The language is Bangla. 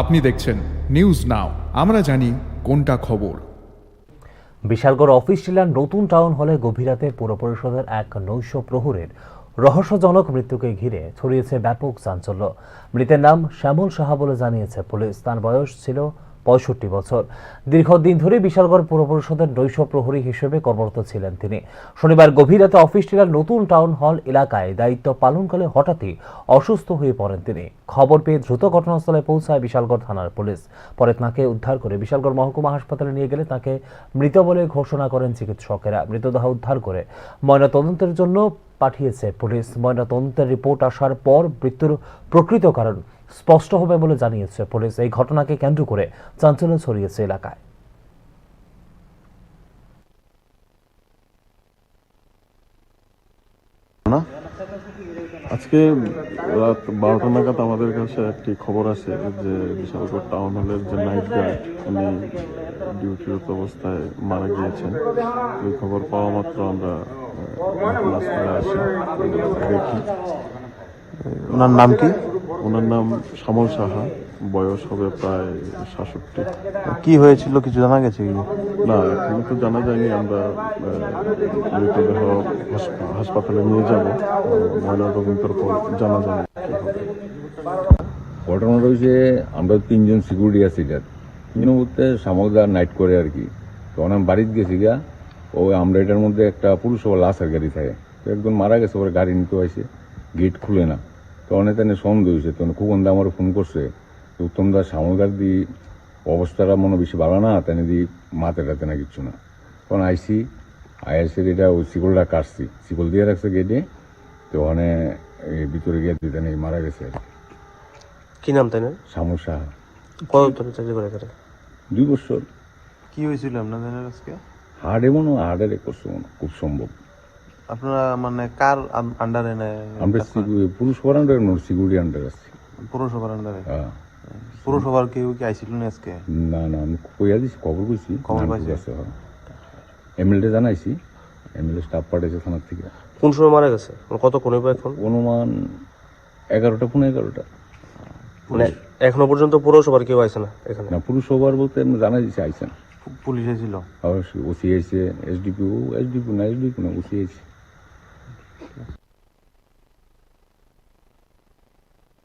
আপনি দেখছেন নিউজ নাও আমরা জানি কোনটা খবর। বিশালগড় অফিস টিলার নতুন টাউন হলে গভীর রাতে পৌর পরিষদের এক নৈশ প্রহরের রহস্যজনক মৃত্যুকে ঘিরে ছড়িয়েছে ব্যাপক চাঞ্চল্য। মৃতের নাম শ্যামল সাহা বলে জানিয়েছে পুলিশ। তার বয়স ছিল পঁয়ষট্টি বছর। দীর্ঘদিন ধরে বিশালগড় পৌর পরিষদের নৈশ প্রহরী হিসেবে কর্মরত ছিলেন তিনি। শনিবার গভীর রাতে অফিস টিলার নতুন টাউন হল এলাকায় দায়িত্ব পালনকালে হঠাৎই অসুস্থ হয়ে পড়েন তিনি। খবর পেয়ে দ্রুত ঘটনাস্থলে পৌঁছায় বিশালগড় থানার পুলিশ। পরে তাকে উদ্ধার করে বিশালগড় মহকুমা হাসপাতালে নিয়ে গেলে তাকে মৃত বলে ঘোষণা করেন চিকিৎসকেরা। মৃতদেহ উদ্ধার করে ময়না তদন্তের জন্য পাঠিয়েছে পুলিশ। ময়না তদন্তের রিপোর্ট আসার পর মৃত্যুর প্রকৃত কারণ স্পষ্ট হবে বলে জানিয়েছে পুলিশ। এই ঘটনাকে কেন্দ্র করে চাঞ্চল্য ছড়িয়েছে এলাকায়। আজকে রাত বারোটা নাগাদ আমাদের কাছে একটি খবর আছে যে বিশালগড় টাউন হলের যে নাইট গার্ড উনি ডিউটিরত অবস্থায় মারা গিয়েছেন। ওই খবর পাওয়া মাত্র আমরা ঘটনাস্থলে আসি। দেখি। ওনার নাম কি? ওনার নাম শ্যামল সাহা। বয়স হবে প্রায় সাতষট্টি। কি হয়েছিল? কিছু জানা গেছে কি? না এখনও তো জানা যায়নি। আমরা মৃতদেহ হাসপাতালে নিয়ে যাব। ময়নাতদন্তের পর জানা যাবে হবে। ঘটনাটা হয়েছে আমরা তিনজন সিকিউরিটি আছি এটার তিনজন বলতে সামলদা নাইট করে আর কি। তখন আমি বাড়িতে গেছি গা। ও আমরা এটার মধ্যে একটা পুরসভা লাশের গাড়ি থাকে। তো একজন মারা গেছে ওরা গাড়ি নিতে আসে। গেট খুলে না। তখন এখানে সন্দেহ হয়েছে। তখন খুকন্দা আমার ফোন করছে উত্তম দা সামলদার দি অবস্থাটা মনে বেশি ভালো না তাই দি মাথা টাতে না কিচ্ছু না। তখন আইসি আইএসের এটা ওই শিকলটা কাটছি শিকল দিয়ে রাখছে গেটে তো ওখানে ভিতরে গিয়ে দিতেন মারা গেছে আর কি। কি নাম তাই না সমস্যা কত ধরে চাকরি করে এখানে? দুই বছর। কি হয়েছিল আপনাদের আজকে? হার্ডে মনে হার্ডে করছে মনে খুব সম্ভব। আপনারা মানে কার আন্ডারে নেয়? আমরা পুরুষ আন্ডার নোট সিকিউরিটি আন্ডার আছি। পুরসভার আন্ডারে হ্যাঁ। পুরসভার কেউ কি আইছিল না আজকে? না না আমি কইয়া দিছি খবর কইছি। খবর পাইছে? আছে, হ্যাঁ। এমএলএ জানাইছি। এমএলএ স্টাফ পাঠাইছে থানার থেকে। কোন সময় মারা গেছে? মানে কত কোন এখন? অনুমান এগারোটা পনেরো এগারোটা। মানে এখনও পর্যন্ত পুরসভার কেউ আছে না এখানে? না পুরুষ সবার বলতে এমনি জানাই দিছে আইসেন পুলিশ এসেছিল ওসি আইসে এসডিপিও এসডিপি না এসডিপি না ওসি আইসে